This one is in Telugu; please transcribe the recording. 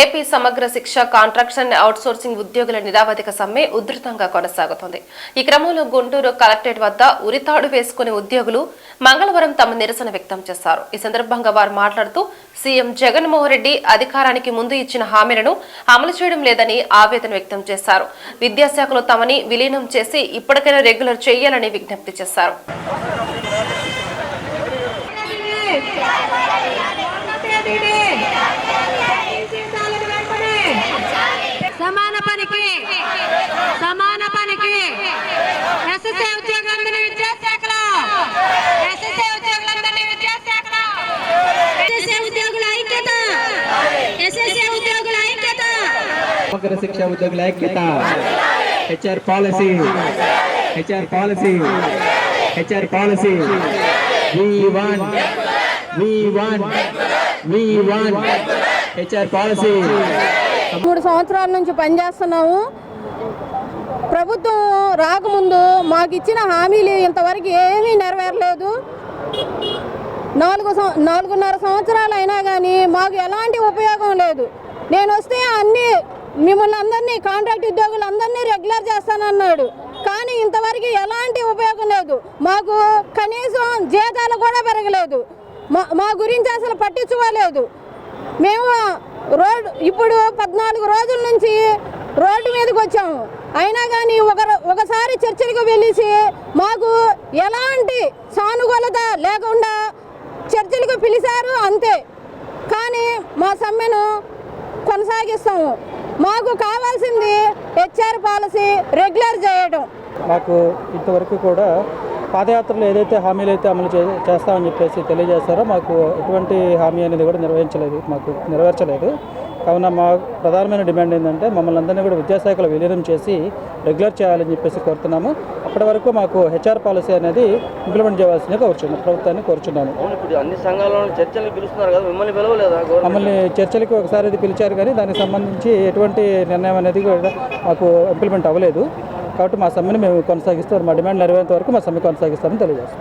ఏపీ సమగ్ర శిక్ష కాంట్రాక్షన్ అవుట్సోర్సింగ్ ఉద్యోగుల నిరావధిక సమ్మె ఉధృతంగా కొనసాగుతోంది. ఈ క్రమంలో గుంటూరు కలెక్టరేట్ వద్ద ఉరితాడు వేసుకునే ఉద్యోగులు మంగళవారం తమ నిరసన వ్యక్తం చేశారు. ఈ సందర్భంగా వారు మాట్లాడుతూ సీఎం జగన్మోహన్ రెడ్డి అధికారానికి ముందు ఇచ్చిన హామీలను అమలు చేయడం లేదని ఆవేదన వ్యక్తం చేశారు. విద్యాశాఖలో తమని విలీనం చేసి ఇప్పటికైనా రెగ్యులర్ చేయాలని విజ్ఞప్తి చేశారు. సమగ్ర శిక్ష ఉద్యోగుల ఐక్యత HR policy HR policy HR policy we want we want we want HR policy మూడు సంవత్సరాల నుంచి పనిచేస్తున్నాము. ప్రభుత్వం రాకముందు మాకు ఇచ్చిన హామీలు ఇంతవరకు ఏమీ నెరవేరలేదు. నాలుగు నాలుగున్నర సంవత్సరాలు అయినా కానీ మాకు ఎలాంటి ఉపయోగం లేదు. నేను వస్తే అన్ని మిమ్మల్ని అందరినీ కాంట్రాక్ట్ ఉద్యోగులు అందరినీ రెగ్యులర్ చేస్తానన్నాడు. కానీ ఇంతవరకు ఎలాంటి ఉపయోగం లేదు. మాకు కనీసం జీతాలు కూడా పెరగలేదు. మా మా గురించి అసలు పట్టించుకోలేదు. మేము రోడ్ ఇప్పుడు పద్నాలుగు రోజుల నుంచి రోడ్డు మీదకి వచ్చాము. అయినా కానీ ఒక ఒకసారి చర్చలకు వెళ్ళేసి మాకు ఎలాంటి సానుకూలత లేకుండా చర్చలకు పిలిచారు అంతే. కానీ మా సమ్మెను కొనసాగిస్తాము. మాకు కావాల్సింది హెచ్ఆర్ పాలసీ రెగ్యులర్ చేయడం మాకు ఇంతవరకు కూడా పాదయాత్రలు ఏదైతే హామీలు అయితే అమలు చే చేస్తామని చెప్పేసి తెలియజేస్తారో మాకు ఎటువంటి హామీ అనేది కూడా నిర్వహించలేదు మాకు నెరవేర్చలేదు. కావున మా ప్రధానమైన డిమాండ్ ఏంటంటే మమ్మల్ని అందరినీ కూడా విద్యాశాఖలో విలీనం చేసి రెగ్యులర్ చేయాలని చెప్పేసి కోరుతున్నాము. అప్పటి వరకు మాకు హెచ్ఆర్ పాలసీ అనేది ఇంప్లిమెంట్ చేయాల్సిందిగా కోరుచున్నాం ప్రభుత్వాన్ని ఇప్పుడు అన్ని సంఘాలలో చర్చలు పిలుస్తున్నారు కదా మిమ్మల్ని పిలవలేదా గవర్నమెంట్ మమ్మల్ని చర్చలకి ఒకసారి ఇది పిలిచారు కానీ దానికి సంబంధించి ఎటువంటి నిర్ణయం అనేది కూడా మాకు ఇంప్లిమెంట్ అవ్వలేదు. కాబట్టి మా సమ్మెను మేము కొనసాగిస్తాం మా డిమాండ్ నెరవేరేంత వరకు మా సమ్మె కొనసాగిస్తామని తెలియజేస్తాం